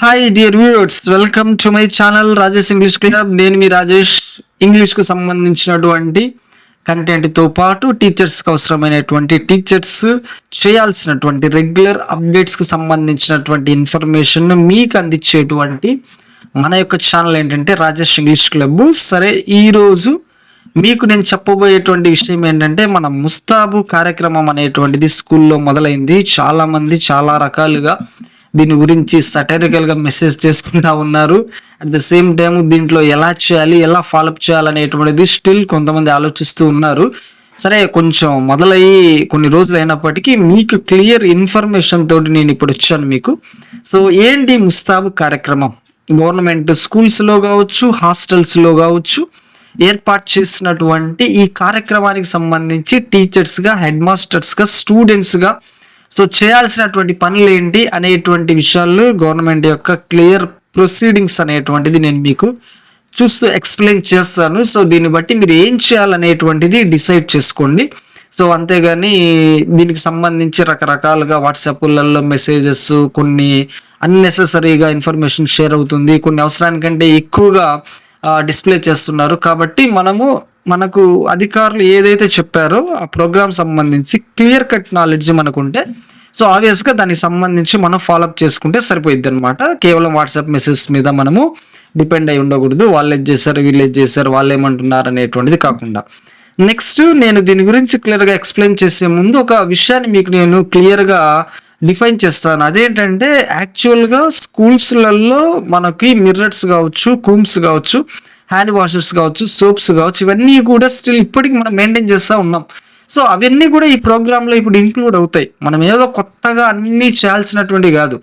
Hi dear viewers welcome to my channel Rajesh English club నేను మీ రాజేష్. ఇంగ్లీష్కు సంబంధించినటువంటి కంటెంట్తో పాటు టీచర్స్కి అవసరమైనటువంటి టీచర్స్ చేయాల్సినటువంటి రెగ్యులర్ అప్డేట్స్కి సంబంధించినటువంటి ఇన్ఫర్మేషన్ మీకు అందించేటువంటి మన యొక్క ఛానల్ ఏంటంటే రాజేష్ ఇంగ్లీష్ క్లబ్ సరే ఈరోజు మీకు నేను చెప్పబోయేటువంటి విషయం ఏంటంటే మన ముస్తాబు కార్యక్రమం అనేటువంటిది స్కూల్లో మొదలైంది. చాలామంది చాలా రకాలుగా దీని గురించి సటరికల్గా మెసేజ్ చేసుకుంటా ఉన్నారు. అట్ ద సేమ్ టైం దీంట్లో ఎలా చేయాలి ఎలా ఫాలోఅప్ చేయాలనేటువంటిది స్టిల్ కొంతమంది ఆలోచిస్తూ ఉన్నారు. సరే కొంచెం మొదలయ్యి కొన్ని రోజులు అయినప్పటికీ మీకు క్లియర్ ఇన్ఫర్మేషన్ తోటి నేను ఇప్పుడు వచ్చాను మీకు. సో ఏంటి ముస్తాబు కార్యక్రమం? గవర్నమెంట్ స్కూల్స్లో కావచ్చు హాస్టల్స్లో కావచ్చు ఏర్పాటు చేసినటువంటి ఈ కార్యక్రమానికి సంబంధించి టీచర్స్గా హెడ్ మాస్టర్స్గా స్టూడెంట్స్గా సో చేయాల్సినటువంటి పనులు ఏంటి అనేటువంటి విషయాలు గవర్నమెంట్ యొక్క క్లియర్ ప్రొసీడింగ్స్ అనేటువంటిది నేను మీకు చూస్తూ ఎక్స్ప్లెయిన్ చేస్తాను. సో దీన్ని బట్టి మీరు ఏం చేయాలనేటువంటిది డిసైడ్ చేసుకోండి. సో అంతేగాని దీనికి సంబంధించి రకరకాలుగా వాట్సాప్లలో మెసేజెస్ కొన్ని అన్నెసెసరీగా ఇన్ఫర్మేషన్ షేర్ అవుతుంది. కొన్ని అవసరానికంటే ఎక్కువగా డిస్ప్లే చేస్తున్నారు. కాబట్టి మనము మనకు అధికారులు ఏదైతే చెప్పారో ఆ ప్రోగ్రామ్ సంబంధించి క్లియర్ కట్ నాలెడ్జ్ మనకుంటే సో ఆబ్వియస్గా దానికి సంబంధించి మనం ఫాలోఅప్ చేసుకుంటే సరిపోయిద్ది అనమాట కేవలం వాట్సాప్ మెసేజ్ మీద మనము డిపెండ్ అయి ఉండకూడదు. వాళ్ళు ఏది చేశారు వీళ్ళు ఏది చేశారు వాళ్ళు ఏమంటున్నారు అనేటువంటిది కాకుండా. నెక్స్ట్ నేను దీని గురించి క్లియర్గా ఎక్స్ప్లెయిన్ చేసే ముందు ఒక విషయాన్ని మీకు నేను క్లియర్గా డిఫైన్ చేస్తాను. అదేంటంటే యాక్చువల్గా స్కూల్స్లలో మనకి మిర్రర్స్ కావచ్చు కూమ్స్ కావచ్చు హ్యాండ్ వాషర్స్ కావచ్చు సోప్స్ కావచ్చు ఇవన్నీ కూడా స్టిల్ ఇప్పటికి మనం మెయింటైన్ చేస్తూ ఉన్నాం. సో అవన్నీ కూడా ఈ ప్రోగ్రాంలో ఇప్పుడు ఇంక్లూడ్ అవుతాయి. మనం ఏదో కొత్తగా అన్నీ చేయాల్సినటువంటి కాదు.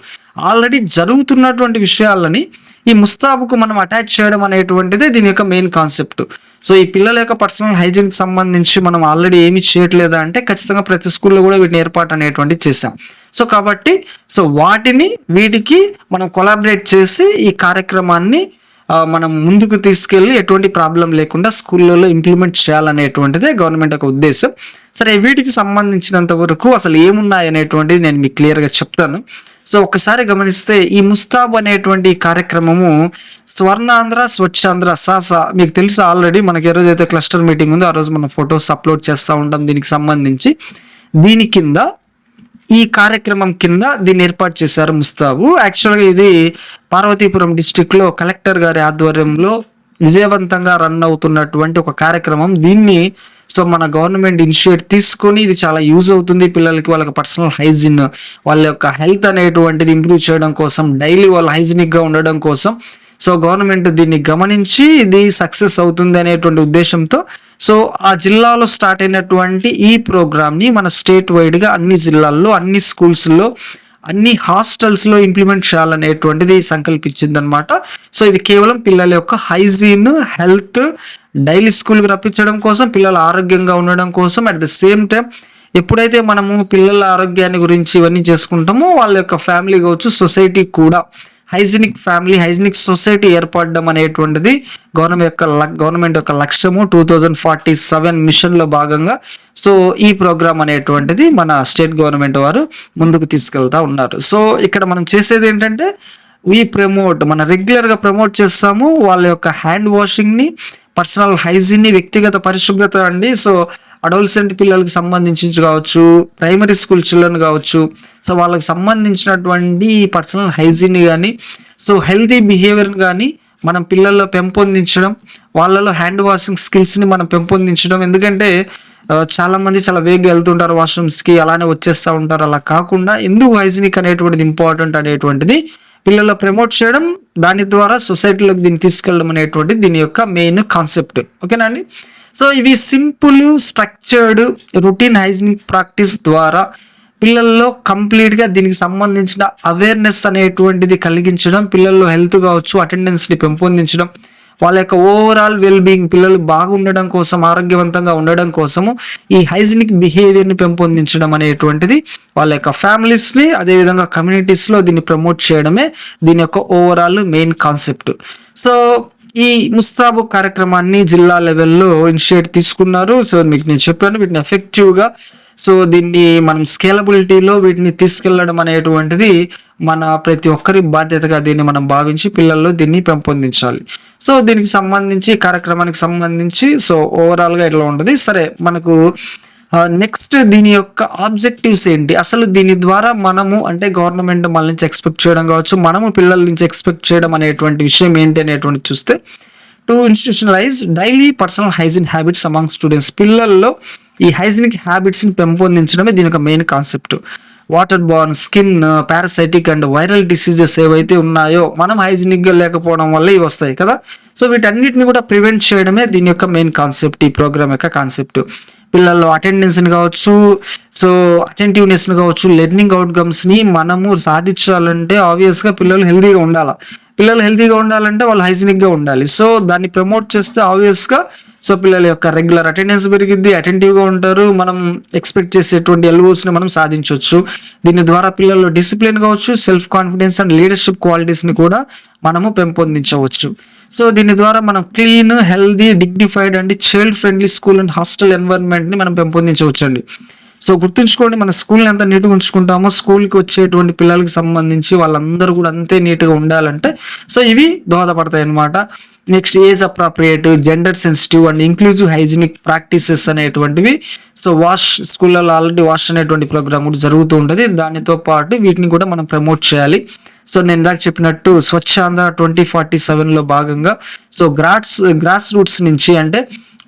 ఆల్రెడీ జరుగుతున్నటువంటి విషయాలని ఈ ముస్తాబుకు మనం అటాచ్ చేయడం అనేటువంటిదే దీని యొక్క మెయిన్ కాన్సెప్ట్ సో ఈ పిల్లల యొక్క పర్సనల్ హైజీన్కి సంబంధించి మనం ఆల్రెడీ ఏమి చేయట్లేదా అంటే ఖచ్చితంగా ప్రతి స్కూల్లో కూడా వీటిని ఏర్పాటు అనేటువంటిది చేసాం సో కాబట్టి సో వాటిని వీటికి మనం కొలాబరేట్ చేసి ఈ కార్యక్రమాన్ని మనం ముందుకు తీసుకెళ్ళి ఎటువంటి ప్రాబ్లం లేకుండా స్కూళ్ళలో ఇంప్లిమెంట్ చేయాలనేటువంటిదే గవర్నమెంట్ యొక్క ఉద్దేశం. సరే వీటికి సంబంధించినంత వరకు అసలు ఏమున్నాయి అనేటువంటిది నేను మీకు క్లియర్గా చెప్తాను. సో ఒకసారి గమనిస్తే ఈ ముస్తాబ్ అనేటువంటి కార్యక్రమము స్వర్ణాంధ్ర స్వచ్ఛాంధ్ర సాస మీకు తెలుసు ఆల్రెడీ మనకి ఏ రోజు అయితే క్లస్టర్ మీటింగ్ ఉందో ఆ రోజు మనం ఫొటోస్ అప్లోడ్ చేస్తూ ఉంటాం దీనికి సంబంధించి. దీని కింద ఈ కార్యక్రమం కింద దీన్ని ఏర్పాటు చేశారు ముస్తాబు. యాక్చువల్గా ఇది పార్వతీపురం డిస్టిక్లో కలెక్టర్ గారి ఆధ్వర్యంలో విజయవంతంగా రన్ అవుతున్నటువంటి ఒక కార్యక్రమం. దీన్ని సో మన గవర్నమెంట్ ఇనిషియేట్ తీసుకొని ఇది చాలా యూజ్ అవుతుంది పిల్లలకి వాళ్ళకి పర్సనల్ హైజిన్ వాళ్ళ యొక్క హెల్త్ అనేటువంటిది ఇంప్రూవ్ చేయడం కోసం డైలీ వాళ్ళు హైజినిక్గా ఉండడం కోసం. సో గవర్నమెంట్ దీన్ని గమనించి ఇది సక్సెస్ అవుతుంది అనేటువంటి ఉద్దేశంతో సో ఆ జిల్లాలో స్టార్ట్ అయినటువంటి ఈ ప్రోగ్రామ్ని మన స్టేట్ వైడ్గా అన్ని జిల్లాల్లో అన్ని స్కూల్స్లో అన్ని హాస్టల్స్లో ఇంప్లిమెంట్ చేయాలనేటువంటిది సంకల్పించింది అనమాట సో ఇది కేవలం పిల్లల యొక్క హైజీన్ హెల్త్ డైలీ స్కూల్కి రప్పించడం కోసం పిల్లలు ఆరోగ్యంగా ఉండడం కోసం అట్ ద సేమ్ టైం ఎప్పుడైతే మనము పిల్లల ఆరోగ్యాన్ని గురించి ఇవన్నీ చేసుకుంటామో వాళ్ళ యొక్క ఫ్యామిలీ కావచ్చు సొసైటీ కూడా. హైజినిక్ ఫ్యామిలీ హైజినిక్ సొసైటీ ఏర్పడడం అనేటువంటిది గవర్నమెంట్ యొక్క గవర్నమెంట్ యొక్క లక్ష్యము టూ థౌజండ్ ఫార్టీ సెవెన్ మిషన్లో భాగంగా. సో ఈ ప్రోగ్రామ్ అనేటువంటిది మన స్టేట్ గవర్నమెంట్ వారు ముందుకు తీసుకెళ్తా ఉన్నారు. సో ఇక్కడ మనం చేసేది ఏంటంటే వీ ప్రమోట్ మన రెగ్యులర్గా ప్రమోట్ చేస్తాము వాళ్ళ యొక్క హ్యాండ్ వాషింగ్ని పర్సనల్ హైజీన్ని వ్యక్తిగత పరిశుభ్రత అండి. సో అడోల్సెంట్ పిల్లలకి సంబంధించి కావచ్చు ప్రైమరీ స్కూల్ చిల్డ్రన్ కావచ్చు. సో వాళ్ళకి సంబంధించినటువంటి పర్సనల్ హైజీన్ కానీ సో హెల్తీ బిహేవియర్ కానీ మనం పిల్లల్లో పెంపొందించడం వాళ్ళలో హ్యాండ్ వాషింగ్ స్కిల్స్ని మనం పెంపొందించడం. ఎందుకంటే చాలామంది చాలా వేగంగా వెళ్తుంటారు వాష్రూమ్స్కి అలానే వచ్చేస్తూ ఉంటారు. అలా కాకుండా ఎందుకు హైజీనిక్ అనేటువంటిది ఇంపార్టెంట్ అనేటువంటిది పిల్లల్లో ప్రమోట్ చేయడం దాని ద్వారా సొసైటీలోకి దీన్ని తీసుకెళ్ళడం అనేటువంటి దీని యొక్క మెయిన్ కాన్సెప్ట్. ఓకేనా అండి? సో ఇవి simple structured routine hygienic practice ద్వారా పిల్లల్లో కంప్లీట్గా దీనికి సంబంధించిన అవేర్నెస్ అనేటువంటిది కలిగించడం పిల్లల్లో హెల్త్ కావచ్చు అటెండెన్స్ని పెంపొందించడం వాళ్ళ యొక్క ఓవరాల్ వెల్ బీయింగ్ పిల్లలు బాగుండడం కోసం ఆరోగ్యవంతంగా ఉండడం కోసము ఈ హైజీనిక్ బిహేవియర్ని పెంపొందించడం అనేటువంటిది వాళ్ళ యొక్క ఫ్యామిలీస్ని అదేవిధంగా కమ్యూనిటీస్లో దీన్ని ప్రమోట్ చేయడమే దీని యొక్క ఓవరాల్ మెయిన్ కాన్సెప్ట్ సో ఈ ముస్తాబు కార్యక్రమాన్ని జిల్లా లెవెల్లో ఇనిషియేట్ తీసుకున్నారు. సో మీకు నేను చెప్పాను వీటిని ఎఫెక్టివ్గా సో దీన్ని మనం స్కేలబిలిటీలో వీటిని తీసుకెళ్ళడం అనేటువంటిది మన ప్రతి ఒక్కరి బాధ్యతగా దీన్ని మనం భావించి పిల్లల్లో దీన్ని పెంపొందించాలి. సో దీనికి సంబంధించి కార్యక్రమానికి సంబంధించి సో ఓవరాల్గా ఇట్లా ఉంటుంది? సరే మనకు నెక్స్ట్ దీని యొక్క ఆబ్జెక్టివ్స్ ఏంటి? అసలు దీని ద్వారా మనము అంటే గవర్నమెంట్ మన నుంచి ఎక్స్పెక్ట్ చేయడం కావచ్చు మనము పిల్లల నుంచి ఎక్స్పెక్ట్ చేయడం అనేటువంటి విషయం ఏంటి అనేటువంటి చూస్తే to institutionalise daily personal hygiene habits among students పిల్లల్లో ఈ హైజీనిక్ హ్యాబిట్స్ని పెంపొందించడమే దీని యొక్క main concept. Water borne skin parasitic and viral diseases ఏవైతే ఉన్నాయో మనం హైజీనిక్గా లేకపోవడం వల్ల ఇవి వస్తాయి కదా? సో వీటన్నిటిని కూడా ప్రివెంట్ చేయడమే దీని యొక్క మెయిన్ కాన్సెప్ట్ ఈ ప్రోగ్రామ్ యొక్క కాన్సెప్ట్. పిల్లల్లో అటెండెన్స్ని కావచ్చు సో అటెంటివ్నెస్ని కావచ్చు లెర్నింగ్ అవుట్కమ్స్ని మనము సాధించాలంటే ఆబ్వియస్గా పిల్లలు హెల్తీగా ఉండాలి. పిల్లలు హెల్తీగా ఉండాలంటే వాళ్ళు హైజీనిక్గా ఉండాలి. సో దాన్ని ప్రమోట్ చేస్తే ఆబ్వియస్గా సో పిల్లల యొక్క రెగ్యులర్ అటెండెన్స్ పెరిగిద్ది అటెంటివ్గా ఉంటారు. మనం ఎక్స్పెక్ట్ చేసేటువంటి ఎల్ఓస్ని మనం సాధించవచ్చు. దీని ద్వారా పిల్లల్లో డిసిప్లిన్ కావచ్చు సెల్ఫ్ కాన్ఫిడెన్స్ అండ్ లీడర్షిప్ క్వాలిటీస్ని కూడా మనము పెంపొందించవచ్చు. సో దీని ద్వారా మనం clean healthy dignified and child friendly school and hostel ఎన్వైర్న్మెంట్ని మనం పెంపొందించవచ్చు అండి సో గుర్తుంచుకోండి మన స్కూల్ని ఎంత నీట్గా ఉంచుకుంటామో స్కూల్కి వచ్చేటువంటి పిల్లలకి సంబంధించి వాళ్ళందరూ కూడా అంతే నీట్గా ఉండాలంటే సో ఇవి దోహదపడతాయి అన్నమాట next age appropriate gender sensitive and inclusive hygienic practices అనేటువంటివి సో వాష్ స్కూళ్ళలో ఆల్రెడీ వాష్ అనేటువంటి ప్రోగ్రామ్ కూడా జరుగుతూ ఉంటుంది. దానితో పాటు వీటిని కూడా మనం ప్రమోట్ చేయాలి. సో నేను ఇందాక చెప్పినట్టు స్వచ్ఛాంధ్ర ట్వంటీ ఫార్టీ సెవెన్లో భాగంగా సో గ్రాస్ గ్రాస్ రూట్స్ నుంచి అంటే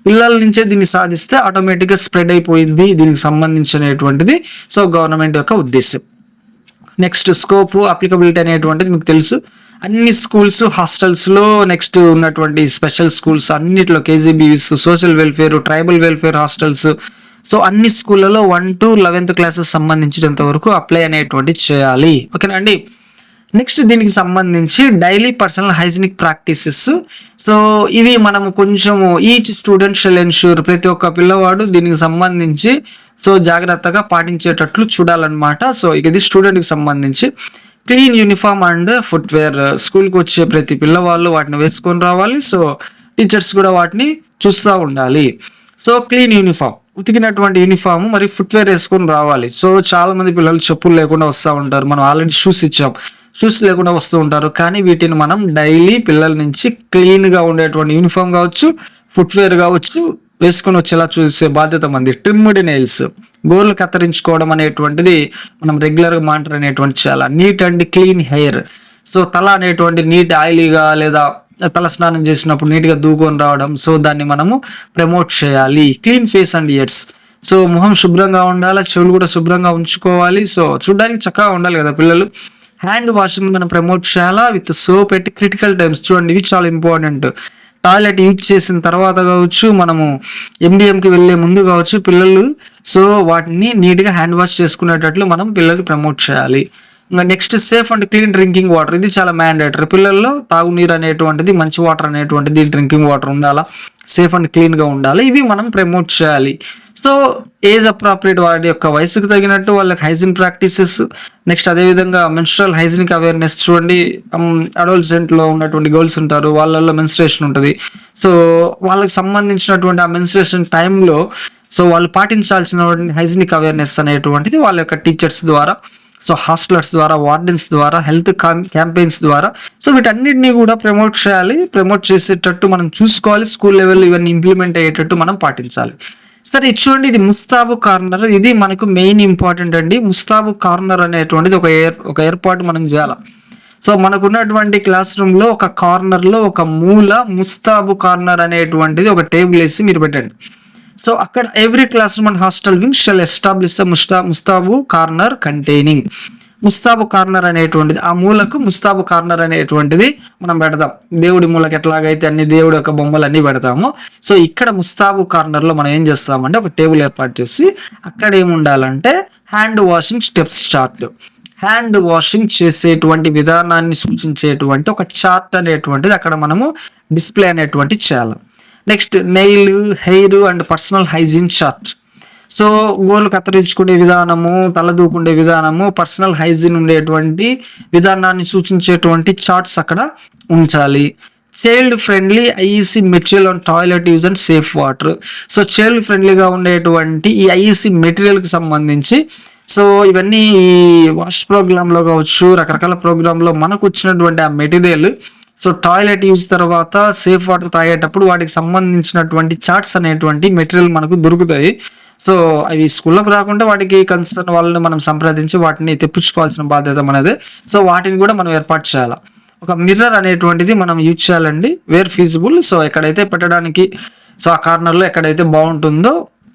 పిల్లల నుంచే దీన్ని సాధిస్తే ఆటోమేటిక్గా స్ప్రెడ్ అయిపోయింది. దీనికి సంబంధించినటువంటిది. సో గవర్నమెంట్ యొక్క ఉద్దేశం నెక్స్ట్ స్కోప్ అప్లికబిలిటీ అనేటువంటిది మీకు తెలుసు. అన్ని స్కూల్స్ హాస్టల్స్లో నెక్స్ట్ ఉన్నటువంటి స్పెషల్ స్కూల్స్ అన్నిట్లో KGBs social welfare tribal welfare hostels so అన్ని స్కూళ్ళలో వన్ టు లెవెన్త్ క్లాసెస్ సంబంధించినంత వరకు అప్లై అనేటువంటి చేయాలి. ఓకేనా అండి? నెక్స్ట్ దీనికి సంబంధించి daily personal hygienic practices so ఇవి మనం కొంచెము ఈచ్ స్టూడెంట్ షెల్ ఎన్ష్యూర్ ప్రతి ఒక్క పిల్లవాడు దీనికి సంబంధించి సో జాగ్రత్తగా పాటించేటట్లు చూడాలన్నమాట. సో ఇక ఇది స్టూడెంట్కి సంబంధించి. క్లీన్ యూనిఫామ్ అండ్ ఫుట్వేర్ స్కూల్కి వచ్చే ప్రతి పిల్లవాళ్ళు వాటిని వేసుకొని రావాలి. సో టీచర్స్ కూడా వాటిని చూస్తూ ఉండాలి. సో క్లీన్ యూనిఫామ్ ఉతికినటువంటి యూనిఫామ్ మరి ఫుట్వేర్ వేసుకొని రావాలి. సో చాలా మంది పిల్లలు చెప్పులు లేకుండా వస్తూ ఉంటారు. మనం ఆల్రెడీ షూస్ ఇచ్చాం. షూస్ లేకుండా వస్తూ ఉంటారు. కానీ వీటిని మనం డైలీ పిల్లల నుంచి క్లీన్గా ఉండేటువంటి యూనిఫామ్ కావచ్చు ఫుట్వేర్ కావచ్చు వేసుకొని వచ్చేలా చూసే బాధ్యత మంది. ట్రిమ్డ్ నెయిల్స్ గోర్లు కత్తిరించుకోవడం అనేటువంటిది మనం రెగ్యులర్గా మానిటర్ అనేటువంటి చాలా neat and clean hair so తల అనేటువంటి నీట్ ఆయిలీగా లేదా తల స్నానం చేసినప్పుడు నీట్గా దూకొని రావడం. సో దాన్ని మనము ప్రమోట్ చేయాలి. Clean face and ears so ముఖం శుభ్రంగా ఉండాలి? చెవులు కూడా శుభ్రంగా ఉంచుకోవాలి. సో చూడడానికి చక్కగా ఉండాలి కదా పిల్లలు. హ్యాండ్ వాషింగ్ మనం ప్రమోట్ చేయాలా? With soap at critical times. చూడండి ఇవి చాలా ఇంపార్టెంట్. టాయిలెట్ యూజ్ చేసిన తర్వాత కావచ్చు మనము ఎండిఎంకి వెళ్ళే ముందు కావచ్చు పిల్లలు. సో వాటిని నీట్గా హ్యాండ్ వాష్ చేసుకునేటట్లు మనం పిల్లలకి ప్రమోట్ చేయాలి. Next safe and clean drinking water ఇది చాలా మ్యాండేటరీ పిల్లల్లో తాగునీరు అనేటువంటిది మంచి వాటర్ అనేటువంటిది డ్రింకింగ్ వాటర్ ఉండాలా? సేఫ్ అండ్ క్లీన్గా ఉండాలి. ఇవి మనం ప్రమోట్ చేయాలి. సో ఏజ్ అప్రాప్రియేట్ వాడి యొక్క వయసుకు తగినట్టు వాళ్ళకి హైజీన్ ప్రాక్టీసెస్ నెక్స్ట్ అదేవిధంగా మెన్స్ట్రల్ హైజీనిక్ అవేర్నెస్ చూడండి. అడోల్సెంట్లో ఉన్నటువంటి గర్ల్స్ ఉంటారు. వాళ్ళల్లో మెన్స్ట్రేషన్ ఉంటుంది. సో వాళ్ళకి సంబంధించినటువంటి ఆ మెన్స్ట్రేషన్ టైంలో సో వాళ్ళు పాటించాల్సిన హైజీనిక్ అవేర్నెస్ అనేటువంటిది వాళ్ళ యొక్క టీచర్స్ ద్వారా సో హాస్టలర్స్ ద్వారా వార్డెన్స్ ద్వారా హెల్త్ క్యాంపెయిన్స్ ద్వారా. సో వీటన్నిటిని కూడా ప్రమోట్ చేయాలి. ప్రమోట్ చేసేటట్టు మనం చూసుకోవాలి. స్కూల్ లెవెల్ ఇవన్నీ ఇంప్లిమెంట్ అయ్యేటట్టు మనం పాటించాలి. సరే ఇది చూడండి. ఇది ముస్తాబు కార్నర్. ఇది మనకు మెయిన్ ఇంపార్టెంట్ అండి. ముస్తాబు కార్నర్ అనేటువంటిది ఒక ఏర్ ఒక ఏర్పాటు మనం చేయాలి. సో మనకున్నటువంటి క్లాస్ రూమ్లో ఒక కార్నర్లో ఒక మూల ముస్తాబు కార్నర్ అనేటువంటిది ఒక టేబుల్ వేసి మీరు పెట్టండి. సో అక్కడ every classroom and hostel wing shall establish ముస్తా Mustabu corner containing ముస్తాబు కార్నర్ అనేటువంటిది ఆ మూలకు ముస్తాబు కార్నర్ అనేటువంటిది మనం పెడదాం దేవుడి మూలకి ఎట్లాగైతే అన్ని దేవుడి యొక్క బొమ్మలు అన్ని పెడతాము సో ఇక్కడ ముస్తాబు కార్నర్లో మనం ఏం చేస్తామంటే ఒక టేబుల్ ఏర్పాటు చేసి అక్కడ ఏముండాలంటే hand washing steps chart hand washing చేసేటువంటి విధానాన్ని సూచించేటువంటి ఒక చార్ట్ అనేటువంటిది అక్కడ మనము డిస్ప్లే అనేటువంటి చేయాలి. Next nail hair and personal hygiene chart so గోళ్ళు కత్తిరించుకునే విధానము తలదూకుండే విధానము పర్సనల్ హైజీన్ ఉండేటువంటి విధానాన్ని సూచించేటువంటి చార్ట్స్ అక్కడ ఉంచాలి. Child friendly IEC material on toilet use and safe water. So child ఫ్రెండ్లీగా ఉండేటువంటి ఈ ఐఈసీ మెటీరియల్కి సంబంధించి సో ఇవన్నీ ఈ వాష్ ప్రోగ్రాంలో కావచ్చు రకరకాల ప్రోగ్రాంలో మనకు వచ్చినటువంటి ఆ మెటీరియల్ సో టాయిలెట్ యూజ్ తర్వాత సేఫ్ వాటర్ తాగేటప్పుడు వాటికి సంబంధించినటువంటి చార్ట్స్ అనేటువంటి మెటీరియల్ మనకు దొరుకుతాయి. సో అవి స్కూల్లోకి రాకుండా వాటికి కన్సర్న్ వాళ్ళని మనం సంప్రదించి వాటిని తెప్పించుకోవాల్సిన బాధ్యత మనది. సో వాటిని కూడా మనం ఏర్పాటు చేయాలి. ఒక మిర్రర్ అనేటువంటిది మనం యూజ్ చేయాలండి. వేర్ ఫీజిబుల్ సో ఎక్కడైతే పెట్టడానికి సో ఆ కార్నర్లో ఎక్కడైతే బాగుంటుందో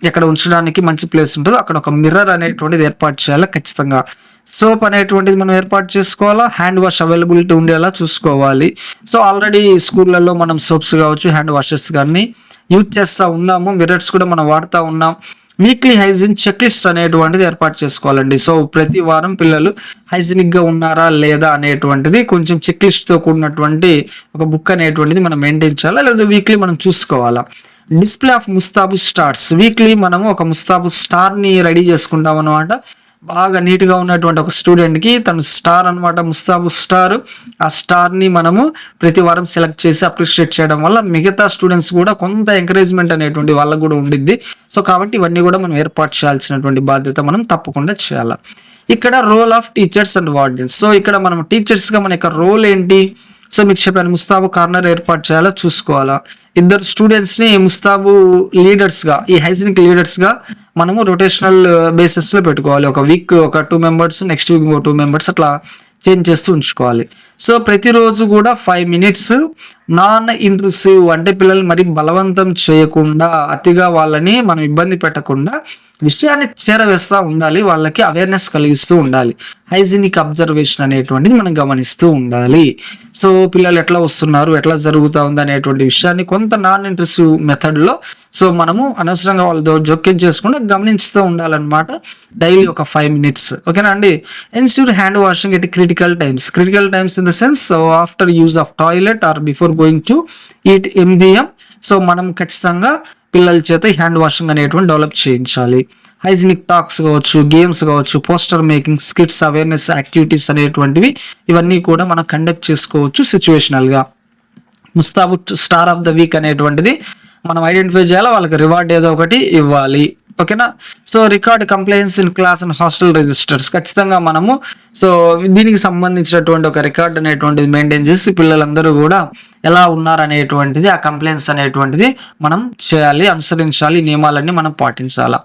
ఎక్కడ ఉంచడానికి మంచి ప్లేస్ ఉంటుందో అక్కడ ఒక మిర్రర్ అనేటువంటిది ఏర్పాటు చేయాలి ఖచ్చితంగా. సోప్ అనేటువంటిది మనం ఏర్పాటు చేసుకోవాలా? హ్యాండ్ వాష్ అవైలబిలిటీ ఉండేలా చూసుకోవాలి. సో ఆల్రెడీ స్కూళ్ళల్లో మనం సోప్స్ కావచ్చు హ్యాండ్ వాషెస్ కానీ యూజ్ చేస్తూ ఉన్నాము. మిర్రర్స్ కూడా మనం వాడుతూ ఉన్నాం. వీక్లీ హైజీన్ చెక్ లిస్ట్ అనేటువంటిది ఏర్పాటు చేసుకోవాలండి. సో ప్రతి వారం పిల్లలు హైజీనిక్గా ఉన్నారా లేదా అనేటువంటిది కొంచెం చెక్ లిస్ట్తో కూడినటువంటి ఒక బుక్ అనేటువంటిది మనం మెయింటైన్ చేయాలా? లేదా వీక్లీ మనం చూసుకోవాలా? Display of Mustabu stars. Weekly మనము ఒక ముస్తాబు స్టార్ని రెడీ చేసుకుంటాం అనమాట బాగా నీట్గా ఉన్నటువంటి ఒక స్టూడెంట్కి తను స్టార్ అన్నమాట ముస్తాబు స్టార్ ఆ స్టార్ని మనము ప్రతి వారం సెలెక్ట్ చేసి అప్రిషియేట్ చేయడం వల్ల మిగతా స్టూడెంట్స్ కూడా కొంత ఎంకరేజ్మెంట్ అనేటువంటి వాళ్ళకు కూడా ఉండిద్ది. సో కాబట్టి ఇవన్నీ కూడా మనం ఏర్పాటు చేయాల్సినటువంటి బాధ్యత మనం తప్పకుండా చేయాలి. ఇక్కడ role of teachers and wardens so ఇక్కడ మనం టీచర్స్గా మన యొక్క రోల్ ఏంటి? సో మీకు చెప్పాను ముస్తాబు కార్నర్ ఏర్పాటు చేయాలా? చూసుకోవాలా. ఇద్దరు స్టూడెంట్స్ని ముస్తాబు లీడర్స్గా ఈ హైజీనిక్ లీడర్స్గా మనము రొటేషనల్ బేసిస్లో uh, పెట్టుకోవాలి. ఒక వీక్ ఒక టూ మెంబర్స్ నెక్స్ట్ వీక్ ఒక టూ మెంబర్స్ అట్లా చేంజ్ చేస్తూ ఉంచుకోవాలి. సో ప్రతిరోజు కూడా ఫైవ్ మినిట్స్ నాన్ ఇంట్రెసివ్ అంటే పిల్లలు మరి బలవంతం చేయకుండా అతిగా వాళ్ళని మనం ఇబ్బంది పెట్టకుండా విషయాన్ని చేరవేస్తూ ఉండాలి. వాళ్ళకి అవేర్నెస్ కలిగిస్తూ ఉండాలి. హైజీనిక్ అబ్జర్వేషన్ అనేటువంటిది మనం గమనిస్తూ ఉండాలి. సో పిల్లలు ఎట్లా వస్తున్నారు ఎట్లా జరుగుతూ ఉంది అనేటువంటి విషయాన్ని కొంత నాన్ ఇంట్రెసివ్ మెథడ్లో సో మనము అనవసరంగా వాళ్ళతో జోక్యం చేసుకుండా గమనిస్తూ ఉండాలన్నమాట డైలీ ఒక ఫైవ్ మినిట్స్ ఓకేనా అండి? Institute hand washing at critical times critical times in the sense so after use of toilet or before going to eat ఎంబిఎం so మనం ఖచ్చితంగా పిల్లల చేత హ్యాండ్ వాషింగ్ అనేటువంటి డెవలప్ చేయించాలి. హైజినిక్ టాక్స్ కావచ్చు గేమ్స్ కావచ్చు poster making skits awareness activities అనేటువంటివి ఇవన్నీ కూడా మనం కండక్ట్ చేసుకోవచ్చు సిచ్యువేషనల్గా. ముస్తాబు స్టార్ ఆఫ్ ద వీక్ అనేటువంటిది మనం ఐడెంటిఫై చేయాలి? వాళ్ళకి రివార్డ్ ఏదో ఒకటి ఇవ్వాలి. ఓకేనా? So record complaints in class and hostel registers ఖచ్చితంగా మనము సో దీనికి సంబంధించినటువంటి ఒక రికార్డ్ అనేటువంటిది మెయింటైన్ చేసి పిల్లలందరూ కూడా ఎలా ఉన్నారు అనేటువంటిది ఆ కంప్లైంట్స్ అనేటువంటిది మనం చేయాలి అనుసరించాలి ఈ నియమాలన్నీ మనం పాటించాలా.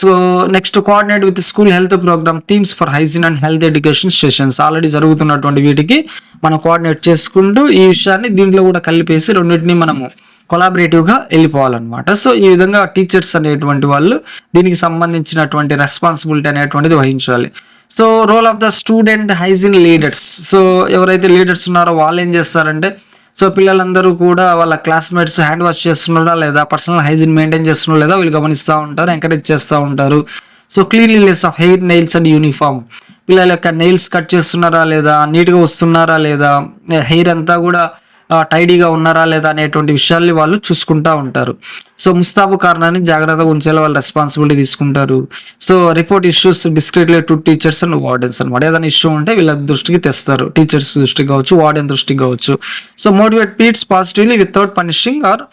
So next coordinate with school health program teams for hygiene and health education sessions already జరుగుతున్నటువంటి వీటికి మనం కోఆర్డినేట్ చేసుకుంటూ ఈ విషయాన్ని దీంట్లో కూడా కలిపేసి రెండింటిని మనము కొలాబరేటివ్గా వెళ్ళిపోవాలన్నమాట. సో ఈ విధంగా టీచర్స్ అనేటువంటి వాళ్ళు దీనికి సంబంధించినటువంటి రెస్పాన్సిబిలిటీ అనేటువంటిది వహించాలి. So role of the student hygiene leaders so ఎవరైతే లీడర్స్ ఉన్నారో వాళ్ళు ఏం చేస్తారంటే సో పిల్లలందరూ కూడా వాళ్ళ క్లాస్మేట్స్ హ్యాండ్ వాష్ చేస్తున్నారా లేదా పర్సనల్ హైజీన్ మెయింటైన్ చేస్తున్నారా లేదా వీళ్ళు గమనిస్తూ ఉంటారు ఎంకరేజ్ చేస్తూ ఉంటారు. So cleanliness of hair nails and uniform పిల్లల యొక్క నెయిల్స్ కట్ చేస్తున్నారా లేదా నీట్గా వస్తున్నారా లేదా హెయిర్ అంతా కూడా టైడీగా ఉన్నారా లేదా అనేటువంటి విషయాల్ని వాళ్ళు చూసుకుంటా ఉంటారు. సో ముస్తాబు కారణాన్ని జాగ్రత్తగా ఉంచేలా వాళ్ళు రెస్పాన్సిబిలిటీ తీసుకుంటారు. So report issues discreetly to teachers and wardens అనమాట ఏదైనా ఇష్యూ ఉంటే వీళ్ళ దృష్టికి తెస్తారు. టీచర్స్ దృష్టికి కావచ్చు వార్డెన్ దృష్టికి కావచ్చు. So motivate peers positively without punishing or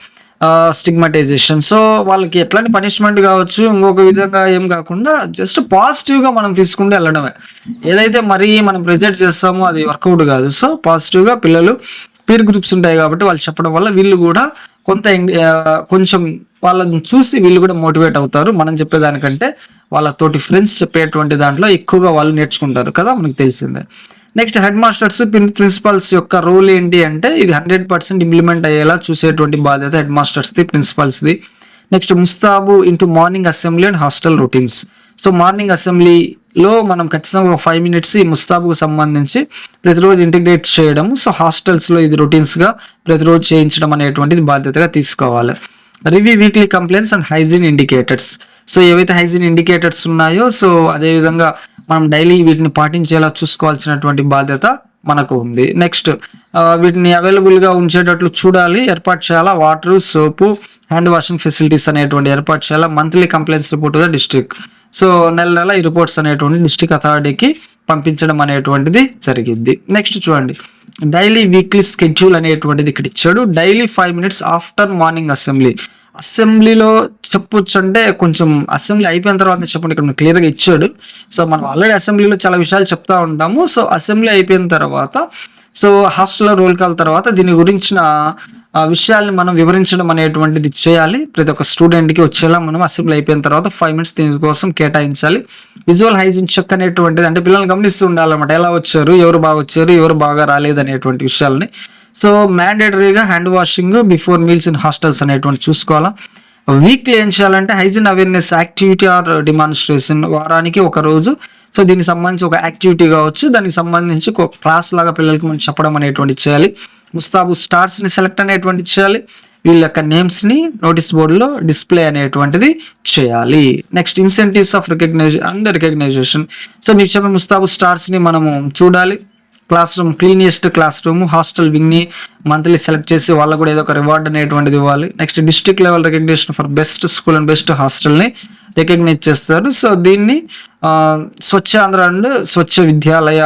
stigmatisation so వాళ్ళకి ఎట్లాంటి పనిష్మెంట్ కావచ్చు ఇంకొక విధంగా ఏం కాకుండా జస్ట్ పాజిటివ్గా మనం తీసుకుంటూ వెళ్ళడమే. ఏదైతే మరీ మనం ప్రెజెంట్ చేస్తామో అది వర్కౌట్ కాదు. సో పాజిటివ్గా పిల్లలు పీర్ గ్రూప్స్ ఉంటాయి కాబట్టి వాళ్ళు చెప్పడం వల్ల వీళ్ళు కూడా కొంత కొంచెం వాళ్ళని చూసి వీళ్ళు కూడా మోటివేట్ అవుతారు. మనం చెప్పేదానికంటే వాళ్ళ తోటి ఫ్రెండ్స్ చెప్పేటువంటి దాంట్లో ఎక్కువగా వాళ్ళు నేర్చుకుంటారు కదా మనకు తెలిసిందే. నెక్స్ట్ హెడ్ మాస్టర్స్ ప్రిన్సిపల్స్ యొక్క రోల్ ఏంటి అంటే ఇది హండ్రెడ్ పర్సెంట్ ఇంప్లిమెంట్ అయ్యేలా చూసేటువంటి బాధ్యత హెడ్ మాస్టర్స్ది ప్రిన్సిపల్స్ది next Mustabu into morning assembly and hostel routines so morning assembly లో మనం ఖచ్చితంగా ఒక ఫైవ్ మినిట్స్ ఈ ముస్తాబుకు సంబంధించి ప్రతిరోజు ఇంటిగ్రేట్ చేయడం సో హాస్టల్స్లో ఇది రొటీన్స్గా ప్రతిరోజు చేయించడం అనేటువంటిది బాధ్యతగా తీసుకోవాలి. Review weekly complaints and hygiene indicators so ఏవైతే హైజీన్ ఇండికేటర్స్ ఉన్నాయో సో అదేవిధంగా మనం డైలీ వీటిని పాటించేలా చూసుకోవాల్సినటువంటి బాధ్యత మనకు ఉంది. నెక్స్ట్ వీటిని అవైలబుల్గా ఉంచేటట్లు చూడాలి. ఏర్పాటు చేయాలా? Water soap hand washing facilities అనేటువంటి ఏర్పాటు చేయాలా? Monthly complaints report the district so నెల నెల ఈ రిపోర్ట్స్ అనేటువంటి డిస్ట్రిక్ట్ అథారిటీకి పంపించడం అనేటువంటిది జరిగింది. నెక్స్ట్ చూడండి. డైలీ వీక్లీ స్కెడ్యూల్ అనేటువంటిది ఇక్కడ ఇచ్చాడు. Daily five minutes after morning assembly అసెంబ్లీలో చెప్పొచ్చు అంటే కొంచెం అసెంబ్లీ అయిపోయిన తర్వాత చెప్పండి. ఇక్కడ క్లియర్గా ఇచ్చాడు. సో మనం ఆల్రెడీ అసెంబ్లీలో చాలా విషయాలు చెప్తా ఉంటాము. సో అసెంబ్లీ అయిపోయిన తర్వాత సో హాస్టల్లో రోల్ కాల్ తర్వాత దీని గురించిన ఆ విషయాల్ని మనం వివరించడం అనేటువంటిది చేయాలి. ప్రతి ఒక్క స్టూడెంట్కి వచ్చేలా మనం అసెంబ్లీ అయిపోయిన తర్వాత ఫైవ్ మినిట్స్ దీనికోసం కేటాయించాలి. విజువల్ హైజిన్ చెక్ అనేటువంటిది అంటే పిల్లల్ని గమనిస్తూ ఉండాలన్నమాట. ఎలా వచ్చారు ఎవరు బాగా వచ్చారు ఎవరు బాగా రాలేదు అనేటువంటి విషయాల్ని. So మ్యాండేటరీగా hand washing before meals in hostels అనేటువంటి చూసుకోవాలా. వీక్లీ ఏం చేయాలంటే hygiene awareness activity or demonstration వారానికి ఒక రోజు సో దీనికి సంబంధించి ఒక యాక్టివిటీ కావచ్చు దానికి సంబంధించి ఒక క్లాస్ లాగా పిల్లలకి మనం చెప్పడం అనేటువంటి చేయాలి. ముస్తాబు స్టార్స్ని సెలెక్ట్ అనేటువంటి చేయాలి. వీళ్ళ యొక్క నేమ్స్ని నోటీస్ బోర్డులో డిస్ప్లే అనేటువంటిది చేయాలి. Next incentives of recognize and recognition. So మీరు చెప్పిన ముస్తాబు స్టార్స్ని మనము చూడాలి. Class room cleanest class room hostel వింగ్ని monthly select చేసి వాళ్ళకు కూడా ఏదో ఒక రివార్డ్ అనేటువంటిది ఇవ్వాలి. Next district level recognition for best school and best హాస్టల్ని recognise చేస్తారు. సో దీన్ని Swachh Andhra and Swachh Vidyalaya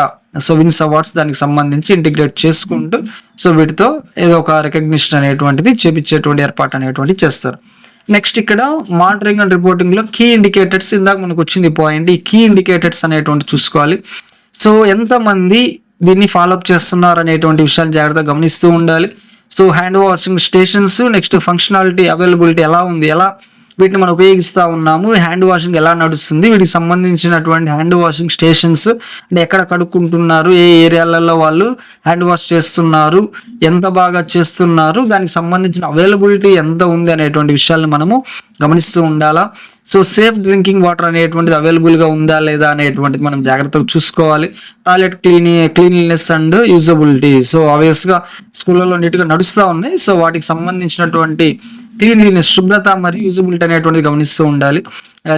so wins awards దానికి సంబంధించి ఇంటిగ్రేట్ చేసుకుంటూ సో వీటితో ఏదో ఒక రికగ్నిషన్ అనేటువంటిది చేపించేటువంటి ఏర్పాటు అనేటువంటి చేస్తారు. నెక్స్ట్ ఇక్కడ మానిటరింగ్ అండ్ రిపోర్టింగ్లో కీ ఇండికేటర్స్ ఇందాక మనకు వచ్చింది పాయింట్ ఈ కీ ఇండికేటర్స్ అనేటువంటి చూసుకోవాలి. సో ఎంతమంది దీన్ని ఫాలోఅప్ చేస్తున్నారు అనేటువంటి విషయాలు జాగ్రత్తగా గమనిస్తూ ఉండాలి. So hand washing stations next functionality availability ఎలా ఉంది? ఎలా వీటిని మనం ఉపయోగిస్తూ ఉన్నాము. హ్యాండ్ వాషింగ్ ఎలా నడుస్తుంది? వీటికి సంబంధించినటువంటి హ్యాండ్ వాషింగ్ స్టేషన్స్ అంటే ఎక్కడ కడుక్కుంటున్నారు? ఏ ఏరియాలలో వాళ్ళు హ్యాండ్ వాష్ చేస్తున్నారు? ఎంత బాగా చేస్తున్నారు? దానికి సంబంధించిన అవైలబిలిటీ ఎంత ఉంది అనేటువంటి విషయాలను మనము గమనిస్తూ ఉండాలా. సో సేఫ్ డ్రింకింగ్ వాటర్ అనేటువంటిది అవైలబుల్గా ఉందా లేదా అనేటువంటిది మనం జాగ్రత్తగా చూసుకోవాలి. టాయిలెట్ క్లీని క్లీన్లీనెస్ అండ్ యూజబిలిటీ. సో ఆబ్వియస్గా స్కూళ్ళలో నీట్గా నడుస్తూ ఉన్నాయి. సో వాటికి సంబంధించినటువంటి క్లీన్లీనెస్ శుభ్రత మరియు యూజబిలిటీ అనేటువంటిది గమనిస్తూ ఉండాలి.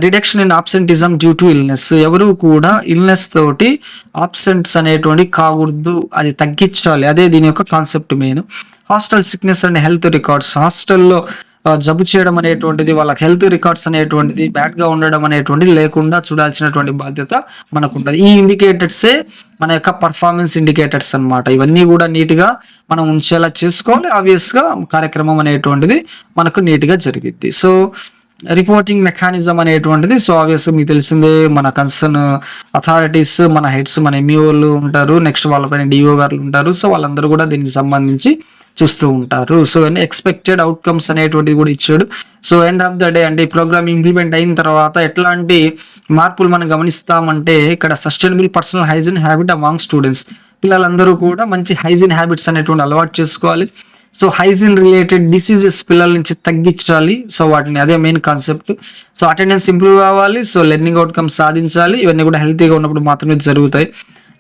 Reduction in absenteeism due to illness ఎవరు కూడా ఇల్నెస్ తోటి ఆబ్సెంట్స్ అనేటువంటి కాకూడదు. అది తగ్గించాలి. అదే దీని యొక్క concept main hostel sickness and health records హాస్టల్లో జబ్బు చేయడం అనేటువంటిది వాళ్ళ హెల్త్ రికార్డ్స్ అనేటువంటిది బ్యాడ్గా ఉండడం అనేటువంటిది లేకుండా చూడాల్సినటువంటి బాధ్యత మనకు ఉంటుంది ఈ ఇండికేటర్సే మన యొక్క పర్ఫార్మెన్స్ ఇండికేటర్స్ అనమాట ఇవన్నీ కూడా నీట్గా మనం ఉంచేలా చేసుకోవాలి. ఆబ్వియస్గా కార్యక్రమం అనేటువంటిది మనకు నీట్గా జరిగిద్ది. సో రిపోర్టింగ్ మెకానిజం అనేటువంటిది సో ఆబ్వియస్ మీకు తెలిసిందే మన కన్సర్న్ అథారిటీస్ మన హెడ్స్ మన ఎంఈఓలు ఉంటారు. నెక్స్ట్ వాళ్ళపైన డిఓ గారు ఉంటారు. సో వాళ్ళందరూ కూడా దీనికి సంబంధించి చూస్తూ ఉంటారు. సో అన్ని ఎక్స్పెక్టెడ్ అవుట్కమ్స్ అనేటువంటిది కూడా ఇచ్చాడు. So end of the day అంటే ఈ ప్రోగ్రామ్ ఇంప్లిమెంట్ అయిన తర్వాత ఎట్లాంటి మార్పులు మనం గమనిస్తామంటే ఇక్కడ sustainable personal hygiene habit among students పిల్లలందరూ కూడా మంచి హైజీన్ హ్యాబిట్స్ అనేటువంటి అలవాటు చేసుకోవాలి. సో హైజీన్ రిలేటెడ్ డిసీజెస్ పిల్లల నుంచి తగ్గించాలి. సో వాటిని అదే main concept so attendance improve అవ్వాలి. సో లెర్నింగ్ అవుట్కమ్స్ సాధించాలి. ఇవన్నీ కూడా హెల్తీగా ఉన్నప్పుడు మాత్రమే జరుగుతాయి.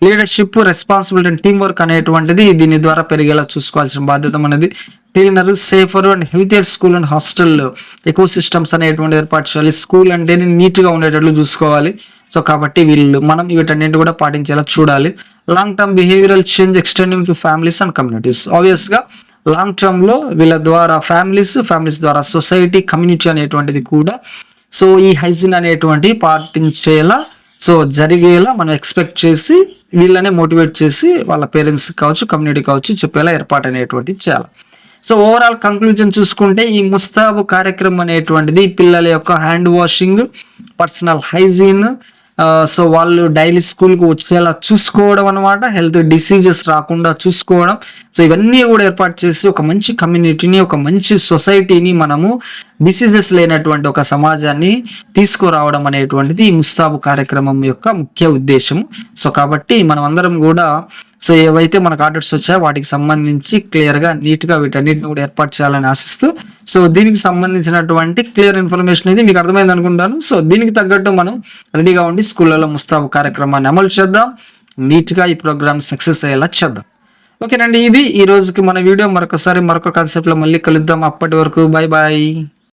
Leadership responsibility and team work అనేటువంటిది దీని ద్వారా పెరిగేలా చూసుకోవాల్సిన బాధ్యత అనేది cleaner safer and healthier school and hostel eco systems అనేటువంటి ఏర్పాటు చేయాలి. స్కూల్ అంటేనే నీట్గా ఉండేటట్లు చూసుకోవాలి. సో కాబట్టి వీళ్ళు మనం వీటన్నింటి కూడా పాటించేలా చూడాలి. Long term behavioural change extending to families and communities ఆబ్వియస్గా లాంగ్ టర్మ్లో వీళ్ళ ద్వారా ఫ్యామిలీస్ ఫ్యామిలీస్ ద్వారా సొసైటీ కమ్యూనిటీ అనేటువంటిది కూడా. సో ఈ హైజీన్ అనేటువంటి పాటించేలా సో జరిగేలా మనం ఎక్స్పెక్ట్ చేసి వీళ్ళనే మోటివేట్ చేసి వాళ్ళ పేరెంట్స్ కావచ్చు కమ్యూనిటీ కావచ్చు చెప్పేలా ఏర్పాటు అనేటువంటిది చేయాలి. సో ఓవరాల్ కంక్లూజన్ చూసుకుంటే ఈ ముస్తాబు కార్యక్రమం అనేటువంటిది పిల్లల యొక్క hand washing personal hygiene so వాళ్ళు డైలీ స్కూల్కి వచ్చేలా చూసుకోవడం అనమాట హెల్త్ డిసీజెస్ రాకుండా చూసుకోవడం. సో ఇవన్నీ కూడా ఏర్పాటు చేసి ఒక మంచి కమ్యూనిటీని ఒక మంచి సొసైటీని మనము డిసీజెస్ లేనటువంటి ఒక సమాజాన్ని తీసుకురావడం అనేటువంటిది ఈ ముస్తాబు కార్యక్రమం యొక్క ముఖ్య ఉద్దేశం. సో కాబట్టి మనం అందరం కూడా సో ఏవైతే మనకు ఆర్డర్స్ వచ్చాయో వాటికి సంబంధించి క్లియర్గా నీట్గా వీటన్నిటిని కూడా ఏర్పాటు చేయాలని ఆశిస్తూ సో దీనికి సంబంధించినటువంటి క్లియర్ ఇన్ఫర్మేషన్ ఇది మీకు అర్థమైంది అనుకుంటాను. సో దీనికి తగ్గట్టు మనం రెడీగా ఉండి స్కూళ్ళలో ముస్తాబు కార్యక్రమాన్ని అమలు చేద్దాం. నీట్గా ఈ ప్రోగ్రామ్ సక్సెస్ అయ్యేలా చేద్దాం. ఓకేనండి ఇది ఈ రోజుకి మన వీడియో. మరొకసారి మరొక కాన్సెప్ట్లో మళ్ళీ కలుద్దాం. అప్పటి వరకు బాయ్ బాయ్